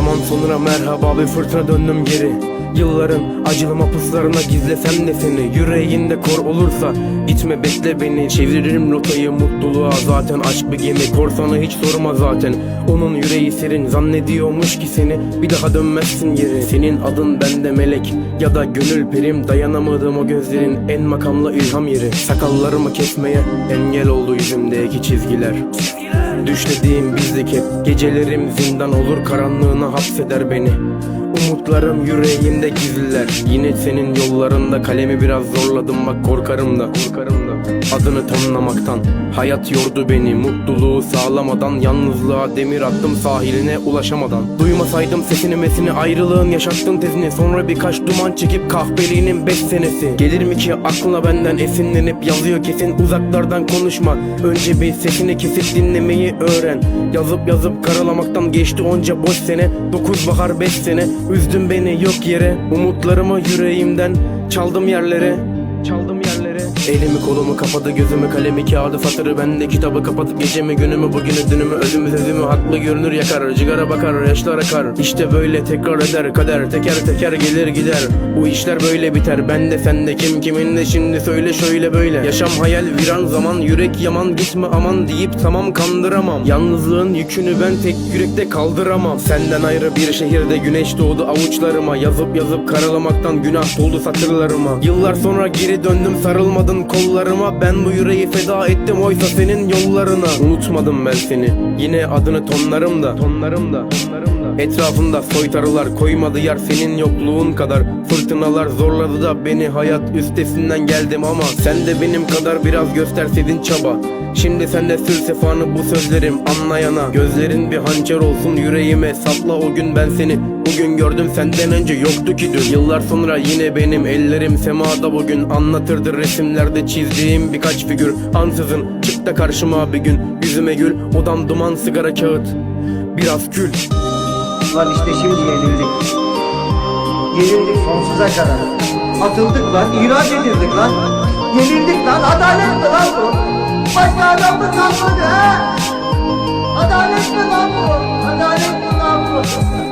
sonra merhaba bir fırtına döndüm geri. Yılların acılı mapuslarına gizlesem de seni Yüreğinde kor olursa gitme bekle beni. Çeviririm rotayı mutluluğa zaten aşk bir gemi. Korsanı hiç sorma zaten. Onun yüreği serin zannediyormuş ki seni Bir daha dönmezsin geri. Senin adın bende melek ya da gönül perim. Dayanamadım o gözlerin en makamlı ilham yeri. Sakallarımı kesmeye engel oldu yüzümdeki çizgiler. Düşlediğim bizlik hep Gecelerim zindan olur karanlığına hapseder beni. Umutlarım yüreğimde gizliler. Yine senin yollarında kalemi biraz zorladım. Bak korkarım da Korkarım da Adını tonlamaktan Hayat yordu beni. Mutluluğu sağlamadan Yalnızlığa demir attım sahiline ulaşamadan. Duymasaydım sesini mesini ayrılığın yaşattın tezini. Sonra birkaç duman çekip kahveliğinin beş senesi. Gelir mi ki aklına benden esinlenip yazıyor kesin. Uzaklardan konuşma önce bir sesini kesip dinlemeyi öğren. Yazıp yazıp karalamaktan geçti onca boş sene. Dokuz bahar beş sene üzdün beni yok yere. Umutlarımı yüreğimden çaldım yerlere. Çaldım yerlere Elimi kolumu kapadı gözümü kalemi kağıdı satırı Bende kitabı kapatıp gecemi günümü bugünü dünümü Özümü sözümü haklı görünür yakar Cigara bakar yaşlar akar. İşte böyle tekrar eder kader Teker teker gelir gider. Bu işler böyle biter Ben de sen de kim kiminle şimdi söyle şöyle böyle. Yaşam hayal viran zaman yürek yaman Gitme aman deyip tamam kandıramam. Yalnızlığın yükünü ben tek yürekte kaldıramam. Senden ayrı bir şehirde güneş doğdu avuçlarıma. Yazıp yazıp karalamaktan günah doldu satırlarıma. Yıllar sonra geri döndüm sarılmadın kollarıma Ben bu yüreği feda ettim. Oysa senin yollarına Unutmadım ben seni. Yine adını tonlarım da Tonlarım da tonlarım da Etrafında soytarılar koymadı yer senin yokluğun kadar. Fırtınalar zorladı da beni hayat üstesinden geldim ama Sen de benim kadar biraz gösterseydin çaba. Şimdi sen de sür sefanı bu sözlerim anlayana. Gözlerin bir hançer olsun yüreğime sapla o gün ben seni Bugün gördüm senden önce yoktu ki dün Yıllar sonra yine benim ellerim semada bugün Anlatırdı resimlerde çizdiğim birkaç figür Ansızın çık da karşıma bir gün Yüzüme gül odam duman sigara kağıt Biraz kül Lan işte şimdi yenildik. Yenildik sonsuza kadar. Atıldık lan, ihraç edildik lan. Yenildik lan, adalet mi lan bu? Başka adam mı kalmadı ha? Adalet mi lan bu? Adalet mi lan bu?